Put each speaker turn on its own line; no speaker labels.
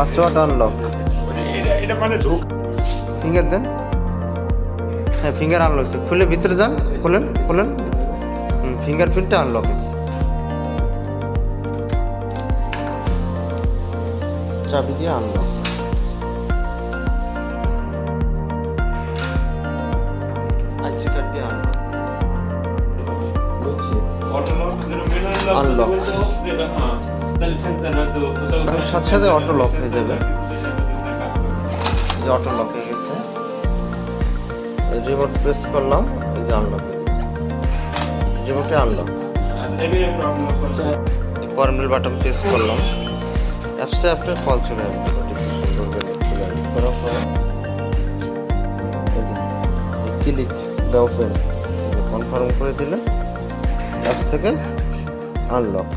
Password unlock finger দেন। হ্যাঁ finger unlock খুলে ভিতরে যান। খুলেন খুলেন। ফিঙ্গারপ্রিন্টটা আনলক আছে। চাবি দিয়ে আনলক আইসি কার্ড দিয়ে আনলক বুঝছি।
অটো লক
সাথে সাথে auto lock হয়ে যাবে। যে অটো লক হয়ে গেছে। রিমোট প্রেস করলাম, এই যে আনলক রিমোটে আনলক ফর্মেল বাটন প্রেস করলাম। অ্যাপসে আপনার কল চলে আসবে সুন্দর করে ক্লিক ওপেন কনফার্ম করে দিলে অ্যাপস থেকে আনলক